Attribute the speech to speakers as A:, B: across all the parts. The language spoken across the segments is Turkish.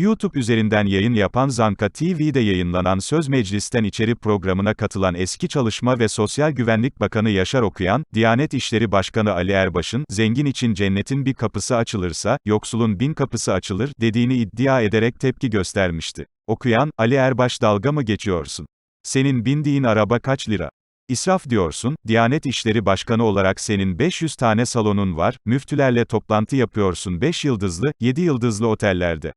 A: YouTube üzerinden yayın yapan Zanka TV'de yayınlanan Söz Meclis'ten içeri programına katılan eski Çalışma ve Sosyal Güvenlik Bakanı Yaşar Okuyan, Diyanet İşleri Başkanı Ali Erbaş'ın, zengin için cennetin bir kapısı açılırsa, yoksulun bin kapısı açılır, dediğini iddia ederek tepki göstermişti. Okuyan, Ali Erbaş dalga mı geçiyorsun? Senin bindiğin araba kaç lira? İsraf diyorsun, Diyanet İşleri Başkanı olarak senin 500 tane salonun var, müftülerle toplantı yapıyorsun 5 yıldızlı, 7 yıldızlı otellerde.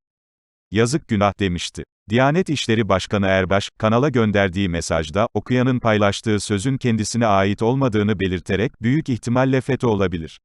A: Yazık günah demişti. Diyanet İşleri Başkanı Erbaş, kanala gönderdiği mesajda, okuyanın paylaştığı sözün kendisine ait olmadığını belirterek, büyük ihtimalle FETÖ olabilir.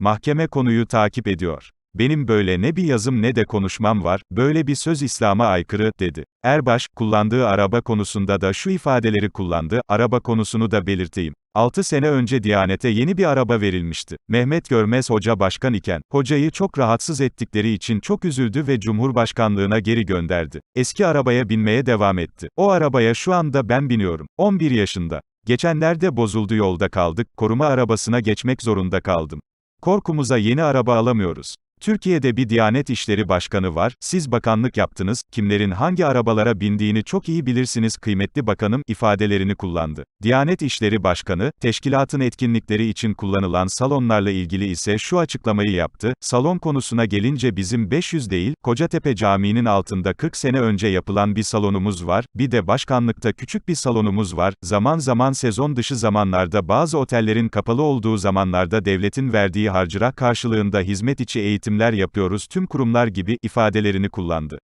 A: Mahkeme konuyu takip ediyor. Benim böyle ne bir yazım ne de konuşmam var, böyle bir söz İslam'a aykırı, dedi. Erbaş, kullandığı araba konusunda da şu ifadeleri kullandı, araba konusunu da belirteyim. 6 sene önce Diyanet'e yeni bir araba verilmişti. Mehmet Görmez Hoca başkan iken, hocayı çok rahatsız ettikleri için çok üzüldü ve Cumhurbaşkanlığına geri gönderdi. Eski arabaya binmeye devam etti. O arabaya şu anda ben biniyorum. 11 yaşında. Geçenlerde bozuldu yolda kaldık, koruma arabasına geçmek zorunda kaldım. Korkumuza yeni araba alamıyoruz. Türkiye'de bir Diyanet İşleri Başkanı var, siz bakanlık yaptınız, kimlerin hangi arabalara bindiğini çok iyi bilirsiniz kıymetli bakanım, ifadelerini kullandı. Diyanet İşleri Başkanı, teşkilatın etkinlikleri için kullanılan salonlarla ilgili ise şu açıklamayı yaptı, salon konusuna gelince bizim 500 değil, Kocatepe Camii'nin altında 40 sene önce yapılan bir salonumuz var, bir de başkanlıkta küçük bir salonumuz var, zaman zaman sezon dışı zamanlarda bazı otellerin kapalı olduğu zamanlarda devletin verdiği harcıra karşılığında hizmet içi eğitim eğitimler yapıyoruz tüm kurumlar gibi ifadelerini kullandı.